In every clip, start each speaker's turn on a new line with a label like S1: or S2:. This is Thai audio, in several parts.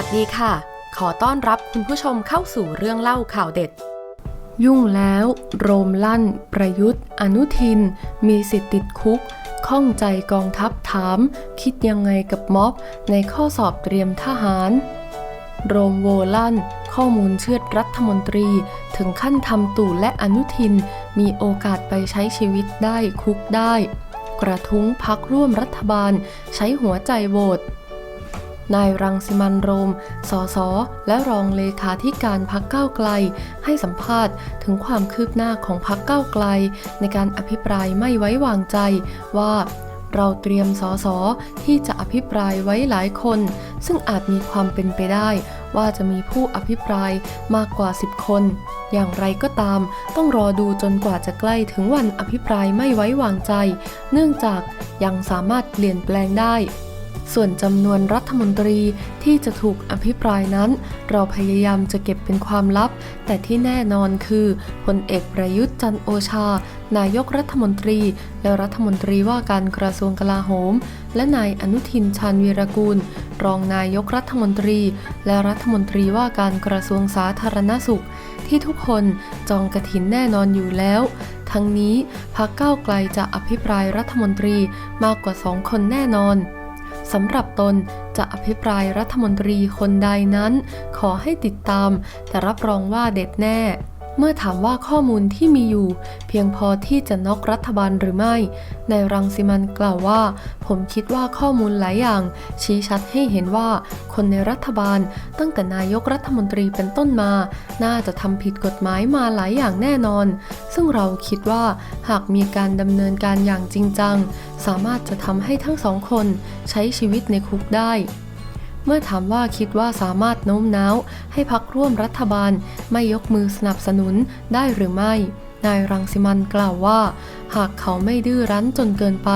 S1: วัสดีค่ะ ขอต้อนรับคุณผู้ชมเข้าสู่เรื่องเล่าข่าวเด็ด
S2: ยุ่งแล้ว โรมลั่น ประยุทธ์ อนุทิน มีสิทธิ์ติดคุก ข้องใจกองทัพถาม คิดยังไงกับม็อบ ในข้อสอบเตรียมทหาร โรมโวลั่น ข้อมูลเชื่อดรัฐมนตรี ถึงขั้นทำตู่และอนุทิน มีโอกาสไปใช้ชีวิตได้คุกได้ กระทุ้งพักร่วมรัฐบาล ใช้หัวใจโหวต นายรังสิมันโรม สส และรองเลขาธิการพักก้าวไกล ให้สัมภาษณ์ถึงความคืบหน้าของพักก้าวไกล ในการอภิปรายไม่ไว้วางใจว่าเราเตรียมสสที่จะอภิปรายไว้หลายคน ซึ่งอาจมีความเป็นไปได้ ว่าจะมีผู้อภิปรายมากกว่า 10 คน อย่างไรก็ตาม ต้องรอดูจนกว่าจะใกล้ถึงวันอภิปรายไม่ไว้วางใจ เนื่องจากยังสามารถเปลี่ยนแปลงได้ ส่วนจำนวนรัฐมนตรีที่จะถูกอภิปรายนั้น เราพยายามจะเก็บเป็นความลับ แต่ที่แน่นอนคือพลเอกประยุทธ์จันโอชา นายกรัฐมนตรี และรัฐมนตรีว่าการกระทรวงกลาโหม และนายอนุทินชาญวีรกูล รองนายกรัฐมนตรี และรัฐมนตรีว่าการกระทรวงสาธารณสุข ที่ทุกคนจองกระถินแน่นอนอยู่แล้วทั้งนี้พรรคก้าวไกลจะอภิปรายรัฐมนตรีมากกว่าสองคนแน่นอน สำหรับตนจะอภิปรายรัฐมนตรีคนใดนั้น ขอให้ติดตาม แต่รับรองว่าเด็ดแน่ เมื่อถามว่าข้อมูลที่มีอยู่ เพียงพอที่จะน็อกรัฐบาลหรือไม่ ในรังสิมันกล่าวว่า ผมคิดว่าข้อมูลหลายอย่าง ชี้ชัดให้เห็นว่าคนในรัฐบาลตั้งแต่นายกรัฐมนตรีเป็นต้นมา น่าจะทำผิดกฎหมายมาหลายอย่างแน่นอน ซึ่งเราคิดว่าหากมีการดำเนินการอย่างจริงจัง สามารถจะทำให้ทั้งสองคนใช้ชีวิตในคุกได้ เมื่อถามว่าคิดว่าสามารถโน้มน้าว ให้พักร่วมรัฐบาลไม่ยกมือสนับสนุนได้หรือไม่ นายรังสิมันกล่าวว่า หากเขาไม่ดื้อรั้นจนเกินไป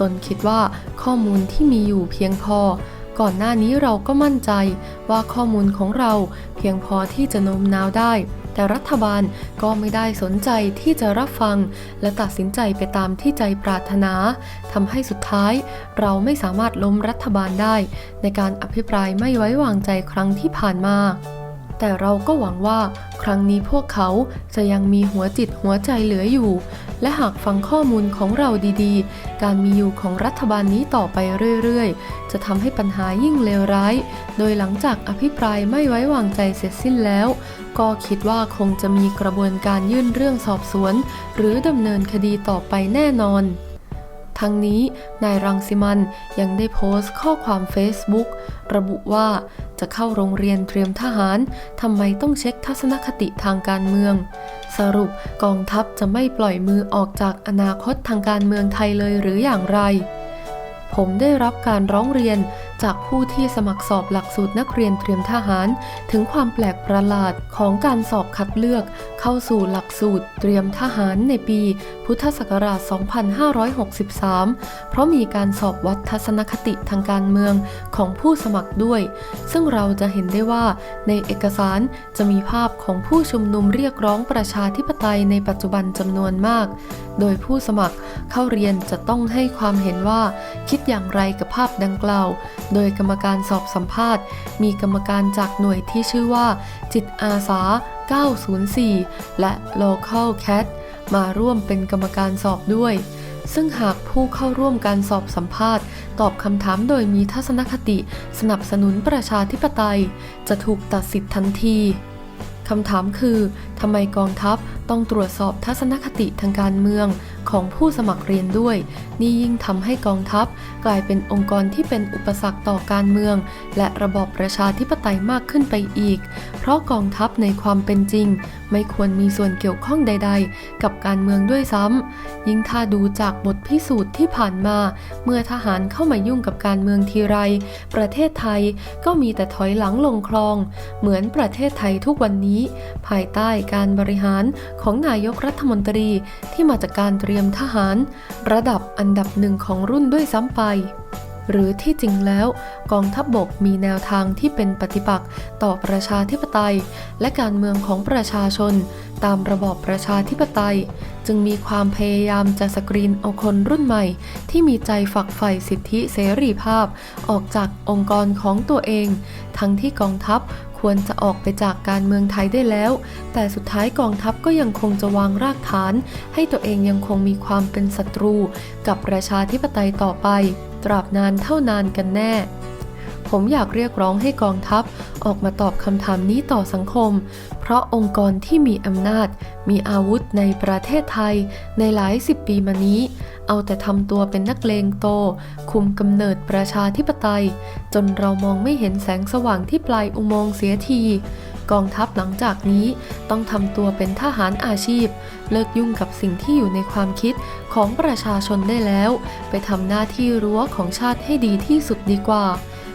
S2: ตนคิดว่าข้อมูลที่มีอยู่เพียงพอ ก่อนหน้านี้เราก็มั่นใจว่าข้อมูลของเราเพียงพอที่จะโน้มน้าวได้ แต่รัฐบาลก็ไม่ได้สนใจที่จะรับฟัง และตัดสินใจไปตามที่ใจปรารถนาทำให้สุดท้าย เราไม่สามารถล้มรัฐบาลได้ ในการอภิปรายไม่ไว้วางใจครั้งที่ผ่านมาแต่เราก็หวังว่าครั้งนี้พวกเขาจะยังมีหัวจิตหัวใจเหลืออยู่ และหากฟังข้อมูลของเราดีๆ การมีอยู่ของรัฐบาลนี้ต่อไปเรื่อยๆ จะทำให้ปัญหายิ่งเลวร้าย โดยหลังจากอภิปรายไม่ไว้วางใจเสร็จสิ้นแล้ว ก็คิดว่าคงจะมีกระบวนการยื่นเรื่องสอบสวน หรือดำเนินคดีต่อไปแน่นอนทั้งนี้ นายรังสิมันยังได้โพสต์ข้อความ Facebook ระบุว่าจะเข้าโรงเรียนเตรียมทหารทำไมต้องเช็คทัศนคติทางการเมือง สรุปกองทัพจะไม่ปล่อยมือออกจากอนาคตทางการเมืองไทยเลยหรืออย่างไร ผมได้รับการร้องเรียน จากผู้ที่สมัครสอบหลักสูตรนักเรียนเตรียมทหาร ถึงความแปลกประหลาดของการสอบคัดเลือก เข้าสู่หลักสูตรเตรียมทหารในปี พุทธศักราช 2563 เพราะมีการสอบวัดทัศนคติทางการเมืองของผู้สมัครด้วย ซึ่งเราจะเห็นได้ว่าในเอกสารจะมีภาพของผู้ชุมนุมเรียกร้องประชาธิปไตยในปัจจุบันจำนวนมาก โดยผู้สมัครเข้าเรียนจะต้องให้ความเห็นว่า คิดอย่างไรกับภาพดังกล่าวโดยกรรมการสอบสัมภาษณ์ มีกรรมการจากหน่วยที่ชื่อว่า จิตอาสา 904 และ Local Cat มาร่วมเป็นกรรมการสอบด้วย ซึ่งหากผู้เข้าร่วมการสอบสัมภาษณ์ ตอบคำถามโดยมีทัศนคติสนับสนุนประชาธิปไตย จะถูกตัดสิทธิ์ทันทีคำถามคือำไมกองทัพต้องตรวจสอบทัศนคติทางการเมืองของผู้สมัครเรียนด้วย นี่ยิ่งทำให้กองทัพกลายเป็นองค์กรที่เป็นอุปสรรคต่อการเมือง และระบอบประชาธิปไตยมากขึ้นไปอีก เพราะกองทัพในความเป็นจริง ไม่ควรมีส่วนเกี่ยวข้องใด ๆ กับการเมืองด้วยซ้ำยิ่งถ้าดูจากบทพิสูจน์ที่ผ่านมา เมื่อทหารเข้ามายุ่งกับการเมืองทีไร ประเทศไทยก็มีแต่ถอยหลังลงคลอง เหมือนประเทศไทยทุกวันนี้ ภายใต้การการบริหารของนายกรัฐมนตรีที่มาจากการเตรียมทหาร ระดับอันดับหนึ่งของรุ่นด้วยซ้ำไป หรือที่จริงแล้วกองทัพบบกมีแนวทางที่เป็นปฏิปักษ์ต่อประชาธิปไตย และการเมืองของประชาชน ตามระบอบประชาธิปไตย จึงมีความพยายามจะสกรีนเอาคนรุ่นใหม่ ที่มีใจฝักใฝ่สิทธิเสรีภาพ ออกจากองค์กรของตัวเอง ทั้งที่กองทัพ ควรจะออกไปจากการเมืองไทยได้แล้ว แต่สุดท้ายกองทัพก็ยังคงจะวางรากฐาน ให้ตัวเองยังคงมีความเป็นศัตรู กับประชาธิปไตยต่อไป ตราบนานเท่านานกันแน่ ผมอยากเรียกร้องให้กองทัพออกมาตอบคำถามนี้ต่อสังคม เพราะองค์กรที่มีอำนาจ มีอาวุธในประเทศไทยในหลายสิบปีมานี้ เอาแต่ทำตัวเป็นนักเลงโต คุมกำเนิดประชาธิปไตย จนเรามองไม่เห็นแสงสว่างที่ปลายอุโมงค์เสียที กองทัพหลังจากนี้ต้องทำตัวเป็นทหารอาชีพ เลิกยุ่งกับสิ่งที่อยู่ในความคิดของประชาชนได้แล้ว ไปทำหน้าที่รั้วของชาติให้ดีที่สุดดีกว่า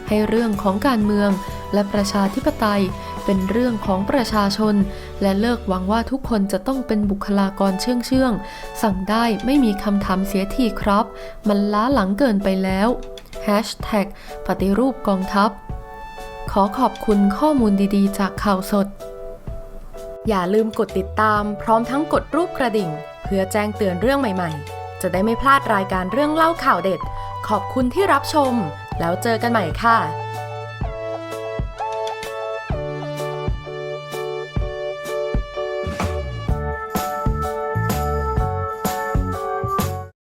S2: ให้เรื่องของการเมืองและประชาธิปไตย เป็นเรื่องของประชาชน และเลิกหวังว่าทุกคนจะต้องเป็นบุคลากรเชื่องเชื่องสั่งได้ไม่มีคำถามเสียทีครับ มันล้าหลังเกินไปแล้ว Hashtag ปฏิรูปกองทัพ ขอขอบคุณข้อมูลดีๆ จากข่าวสด
S1: อย่าลืมกดติดตามพร้อมทั้งกดรูปกระดิ่ง เพื่อแจ้งเตือนเรื่องใหม่ๆ จะได้ไม่พลาดรายการเรื่องเล่าข่าวเด็ด ขอบคุณที่รับชม แล้วเจอกันใหม่ค่ะ